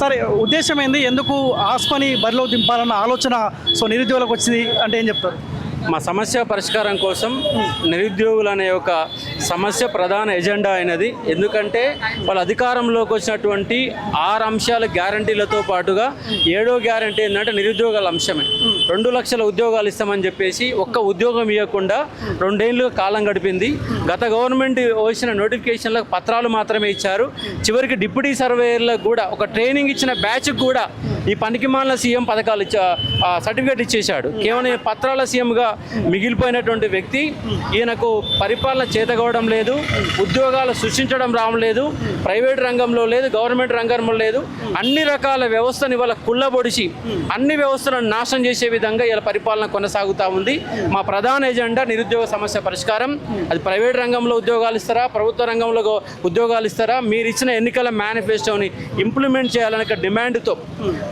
సరే ఉద్దేశం ఏంది? ఎందుకు ఆస్పని బరిలో దింపాలన్న ఆలోచన సో నిరుద్యోగులకు వచ్చింది అంటే ఏం చెప్తారు? మా సమస్య పరిష్కారం కోసం నిరుద్యోగులు అనే ఒక సమస్య ప్రధాన ఎజెండా అయినది. ఎందుకంటే వాళ్ళ అధికారంలోకి వచ్చినటువంటి ఆరు అంశాల గ్యారంటీలతో పాటుగా ఏడో గ్యారంటీ ఏంటంటే నిరుద్యోగాల అంశమే. రెండు లక్షల ఉద్యోగాలు ఇస్తామని చెప్పేసి ఒక్క ఉద్యోగం ఇవ్వకుండా రెండేళ్ళు కాలం గడిపింది. గత గవర్నమెంట్ వచ్చిన నోటిఫికేషన్లకు పత్రాలు మాత్రమే ఇచ్చారు. చివరికి డిప్యూటీ సర్వేయర్లకు కూడా ఒక ట్రైనింగ్ ఇచ్చిన బ్యాచ్కి కూడా ఈ పనికిమాలిన సీఎం పథకాలు ఇచ్చా సర్టిఫికేట్ ఇచ్చేశాడు. కేవలం పత్రాల సీఎంగా మిగిలిపోయినటువంటి వ్యక్తి ఈయనకు పరిపాలన చేతగవడం లేదు ఉద్యోగాలు సృష్టించడం రావడం లేదు ప్రైవేట్ రంగంలో లేదు గవర్నమెంట్ రంగంలో లేదు. అన్ని రకాల వ్యవస్థని వాళ్ళ కుళ్ళబొడిచి అన్ని వ్యవస్థలను నాశనం చేసే విధంగా ఇలా పరిపాలన కొనసాగుతూ ఉంది. మా ప్రధాన ఎజెండా నిరుద్యోగ సమస్య పరిష్కారం. అది ప్రైవేట్ రంగంలో ఉద్యోగాలు ఇస్తారా? ప్రభుత్వ రంగంలో ఉద్యోగాలు ఇస్తారా? మీరు ఇచ్చిన ఎన్నికల మేనిఫెస్టోని ఇంప్లిమెంట్ చేయాలనే డిమాండ్తో.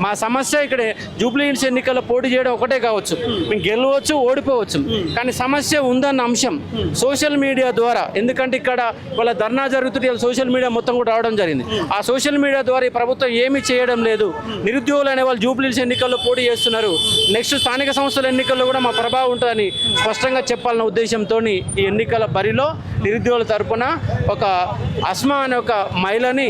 మా సమస్య ఇక్కడ జూబ్లీహిల్స్ ఎన్నికల్లో పోటీ చేయడం ఒకటే కావచ్చు. మేము గెలవచ్చు ఓడిపోవచ్చు. కానీ సమస్య ఉందన్న అంశం సోషల్ మీడియా ద్వారా. ఎందుకంటే ఇక్కడ వాళ్ళ ధర్నా జరుగుతుంటే సోషల్ మీడియా మొత్తం కూడా రావడం జరిగింది. ఆ సోషల్ మీడియా ద్వారా ఈ ప్రభుత్వం ఏమీ చేయడం లేదు. నిరుద్యోగులు అనే వాళ్ళు జూబ్లీహిల్స్ ఎన్నికల్లో పోటీ చేస్తున్నారు. నెక్స్ట్ స్థానిక సంస్థల ఎన్నికల్లో కూడా మా ప్రభావం ఉంటుందని స్పష్టంగా చెప్పాలన్న ఉద్దేశంతో ఈ ఎన్నికల బరిలో నిరుద్యోగుల తరపున ఒక అస్మా అనే ఒక మహిళని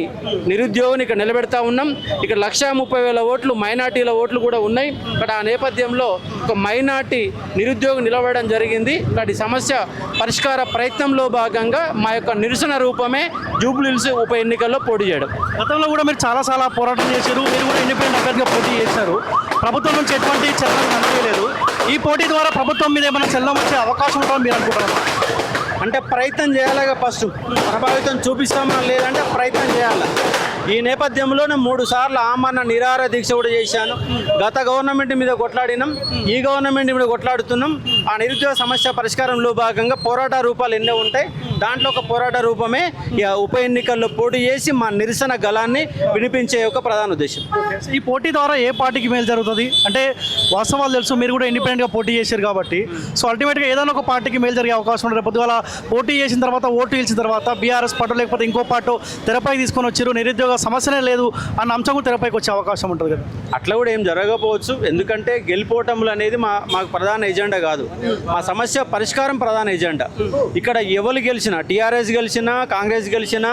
నిరుద్యోగిని ఇక్కడ నిలబెడతా ఉన్నాం. ఇక్కడ లక్షా ముప్పై వేల ఓట్లు మైనార్టీల ఓట్లు కూడా ఉన్నాయి. ఇక్కడ ఆ నేపథ్యంలో ఒక మైనార్టీ నిరుద్యోగం నిలబడడం జరిగింది. వాటి సమస్య పరిష్కార ప్రయత్నంలో భాగంగా మా యొక్క నిరసన రూపమే జూబ్లీహిల్స్ ఉప ఎన్నికల్లో పోటీ చేయడం. గతంలో కూడా మీరు చాలా చాలా పోరాటం చేశారు. మీరు కూడా ఇండిపెండెంట్ అభ్యర్థిగా పోటీ చేశారు. ప్రభుత్వం నుంచి ఎటువంటి చలనం ఈ పోటీ ద్వారా ప్రభుత్వం మీద ఏమైనా చెల్లం వచ్చే అవకాశం ఉంటుందని మీరు అనుకుంటున్నారు? అంటే ప్రయత్నం చేయాలిగా ఫస్ట్. ప్రభావితం చూపిస్తామా లేదంటే ప్రయత్నం చేయాలి. ఈ నేపథ్యంలోనే మూడు సార్లు ఆమరణ నిరాహార దీక్ష కూడా చేశాను. గత గవర్నమెంట్ మీద కొట్లాడినాం. ఈ గవర్నమెంట్ మీద కొట్లాడుతున్నాం. ఆ నిరుద్యోగ సమస్య పరిష్కారంలో భాగంగా పోరాట రూపాలు ఎన్నో ఉంటాయి. దాంట్లో ఒక పోరాట రూపమే ఉప ఎన్నికల్లో పోటీ చేసి మా నిరసన గలాన్ని వినిపించే ఒక ప్రధాన ఉద్దేశం. ఈ పోటీ ద్వారా ఏ పార్టీకి మేలు జరుగుతుంది? అంటే వాస్తవాలు తెలుసు మీరు కూడా ఇండిపెండెంట్గా పోటీ చేశారు కాబట్టి. సో అల్టిమేట్గా ఏదైనా ఒక పార్టీకి మేలు జరిగే అవకాశం ఉంటుంది. పొద్దుగాల పోటీ చేసిన తర్వాత ఓటు గెలిచిన తర్వాత బీఆర్ఎస్ పార్టీ లేకపోతే ఇంకో పార్టీ తెరపైకి తీసుకొని వచ్చారు. నిరుద్యోగ సమస్యనే లేదు అన్న అంశం కూడా తెరపైకి వచ్చే అవకాశం ఉంటుంది కదా. అట్లా కూడా ఏం జరగకపోవచ్చు. ఎందుకంటే గెలిపోవటంలు అనేది మా మాకు ప్రధాన ఎజెండా కాదు. మా సమస్య పరిష్కారం ప్రధాన ఎజెండా. ఇక్కడ ఎవరు గెలిచినా టీఆర్ఎస్ గెలిచినా కాంగ్రెస్ గెలిచినా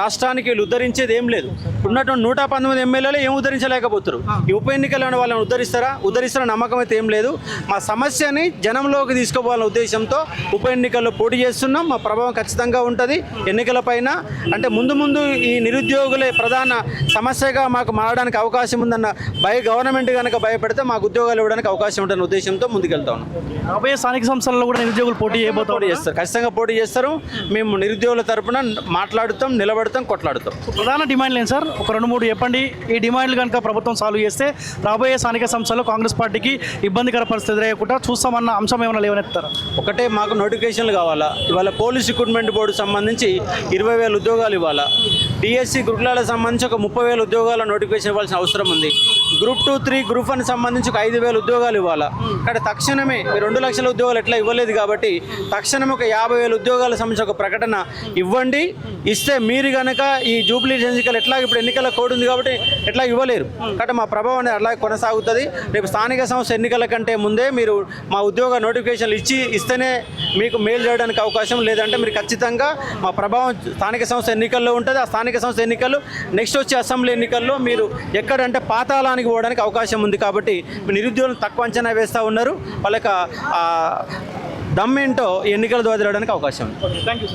రాష్ట్రానికి వీళ్ళు ఉద్ధరించేది ఏం లేదు. ఉన్నటువంటి నూట పంతొమ్మిది ఎమ్మెల్యేలు ఏం ఉద్ధరించలేకపోతారు ఈ ఉప ఎన్నికల్లో వాళ్ళని ఉద్ధరిస్తారా? ఉద్ధరిస్తారా నమ్మకం అయితే ఏం లేదు. మా సమస్యని జనంలోకి తీసుకోవాలనే ఉద్దేశంతో ఉప ఎన్నికల్లో పోటీ చేస్తున్నాం. మా ప్రభావం ఖచ్చితంగా ఉంటుంది. ఎన్నికల పైన అంటే ముందు ముందు ఈ నిరుద్యోగులే ప్రధాన సమస్యగా మాకు మారడానికి అవకాశం ఉందన్న భయ గవర్నమెంట్ కనుక భయపెడితే మాకు ఉద్యోగాలు ఇవ్వడానికి అవకాశం ఉంటున్న ఉద్దేశంతో ముందుకెళ్తా ఉన్నాం. రాబోయే స్థానిక సంస్థలలో కూడా నిరుద్యోగులు పోటీ పోటీ చేయబోతారు చేస్తారు. ఖచ్చితంగా పోటీ చేస్తారు. మేము నిరుద్యోగుల తరపున మాట్లాడుతాం నిలబడతాం కొట్లాడుతాం. ప్రధాన డిమాండ్లు ఏంటి సార్? ఒక రెండు మూడు చెప్పండి. ఈ డిమాండ్లు కనుక ప్రభుత్వం సాల్వ్ చేస్తే రాబోయే స్థానిక సంస్థల్లో కాంగ్రెస్ పార్టీకి ఇబ్బందికర పరిస్థితి ఎదురయ్యకుండా చూస్తామన్న అంశం ఏమైనా లేవనెత్తారా? ఒకటే మాకు నోటిఫికేషన్లు కావాలా? ఇవాళ పోలీస్ రిక్రూట్మెంట్ బోర్డు సంబంధించి ఇరవై వేల ఉద్యోగాలు ఇవ్వాలా? డిఎస్సి గురుకులాలకు సంబంధించి ఒక ముప్పై వేల ఉద్యోగాల నోటిఫికేషన్ ఇవ్వాల్సిన అవసరం ఉంది. Group two three group one సంబంధించి ఒక ఐదు వేల ఉద్యోగాలు ఇవ్వాలా? ఇక్కడ తక్షణమే రెండు లక్షల ఉద్యోగాలు ఎట్లా ఇవ్వలేదు కాబట్టి తక్షణమే ఒక యాభై వేల ఉద్యోగాలకు సంబంధించి ఒక ప్రకటన ఇవ్వండి. ఇస్తే మీరు కనుక ఈ జూబ్లీ ఎన్నికలు ఎట్లా ఇప్పుడు ఎన్నికల కోడ్ ఉంది కాబట్టి ఎట్లా ఇవ్వలేరు. కాబట్టి మా ప్రభావం అనేది అలా కొనసాగుతుంది. రేపు స్థానిక సంస్థ ఎన్నికల కంటే ముందే మీరు మా ఉద్యోగ నోటిఫికేషన్లు ఇచ్చి ఇస్తేనే మీకు మేలు చేయడానికి అవకాశం లేదంటే మీరు ఖచ్చితంగా మా ప్రభావం స్థానిక సంస్థ ఎన్నికల్లో ఉంటుంది. ఆ స్థానిక సంస్థ ఎన్నికలు నెక్స్ట్ వచ్చే అసెంబ్లీ ఎన్నికల్లో మీరు ఎక్కడంటే పాతాళానికి పోవడానికి అవకాశం ఉంది కాబట్టి నిరుద్యోగులు తక్కువ అంచనా వేస్తూ ఉన్నారు. వాళ్ళకి దమ్ ఏంటో ఎన్నికల ద్వారా తిరగడానికి అవకాశం ఉంది. Thank you